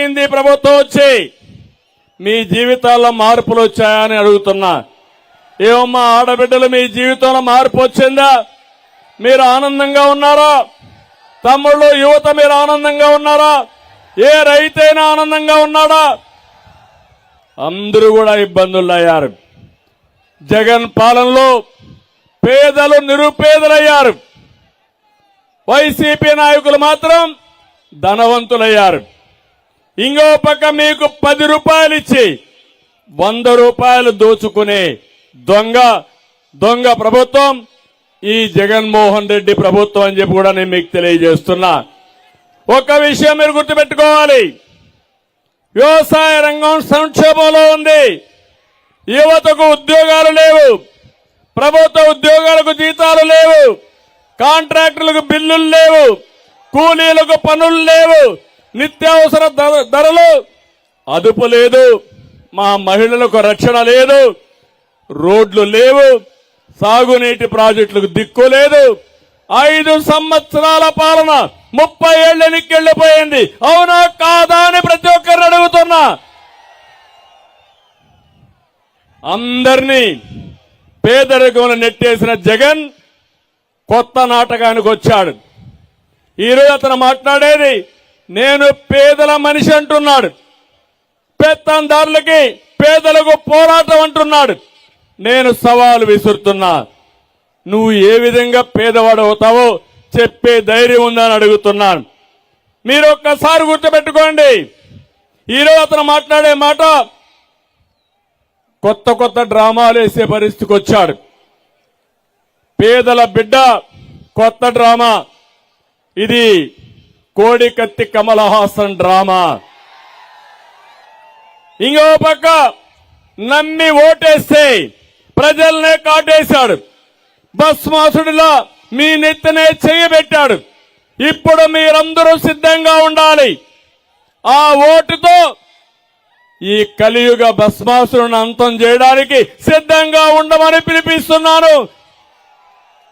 అయింది ప్రభుత్వం వచ్చి మీ జీవితాల్లో మార్పులు వచ్చాయని అడుగుతున్నా. ఏమమ్మా ఆడబిడ్డలు మీ జీవితంలో మార్పు వచ్చిందా? మీరు ఆనందంగా ఉన్నారా? తమ్ముళ్ళు యువత మీరు ఆనందంగా ఉన్నారా? ఏ రైతైనా ఆనందంగా ఉన్నాడా? అందరూ కూడా ఇబ్బందులు అయ్యారు జగన్ పాలనలో పేదలు నిరుపేదలయ్యారు. వైసీపీ నాయకులు మాత్రం ధనవంతులయ్యారు. ఇంకో పక్క మీకు పది రూపాయలు ఇచ్చి వంద రూపాయలు దోచుకునే దొంగ దొంగ ప్రభుత్వం ఈ జగన్మోహన్ రెడ్డి ప్రభుత్వం అని చెప్పి కూడా నేను మీకు తెలియజేస్తున్నా. ఒక విషయం మీరు గుర్తుపెట్టుకోవాలి. వ్యవసాయ రంగం సంక్షోభంలో ఉంది. యువతకు ఉద్యోగాలు లేవు. ప్రభుత్వ ఉద్యోగాలకు జీతాలు లేవు. కాంట్రాక్టులకు బిల్లులు లేవు. కూలీలకు పనులు లేవు. నిత్యావసర ధరలు. అదుపు లేదు. మా మహిళలకు రక్షణ లేదు. రోడ్లు లేవు. సాగునీటి ప్రాజెక్టులకు దిక్కు లేదు. ఐదు సంవత్సరాల పాలన ముప్పై ఏళ్ళ నిక్కెళ్ళిపోయింది. అవునా కాదా అని ప్రతి ఒక్కరిని అడుగుతున్నా. అందరినీ పేదరికంలో నెట్టేసిన జగన్ కొత్త నాటకానికి వచ్చాడు. ఈరోజు అతను మాట్లాడేది నేను పేదల మనిషి అంటున్నాడు. పెత్తందారులకి పేదలకు పోరాటం అంటున్నాడు. నేను సవాలు విసురుతున్నా. నువ్వు ఏ విధంగా పేదవాడు అవుతావో చెప్పే ధైర్యం ఉందని అడుగుతున్నాను మీరు ఒక్కసారి గుర్తుపెట్టుకోండి. ఈరోజు అతను మాట్లాడే మాట కొత్త కొత్త డ్రామాలు వేసే పరిస్థితికి వచ్చాడు. పేదల బిడ్డ కొత్త డ్రామా. ఇది కోడికత్తి కమలహాసన్ హాసన్ డ్రామా. ఇంకో పక్క నమ్మి ఓటేస్తే ప్రజల్నే కాటేశాడు. భస్మాసుడిలా మీ నెత్తనే చేయబెట్టాడు ఇప్పుడు మీరందరూ సిద్ధంగా ఉండాలి. ఆ ఓటుతో ఈ కలియుగ భస్మాసురుని అంతం చేయడానికి సిద్ధంగా ఉండమని పిలిపిస్తున్నాను.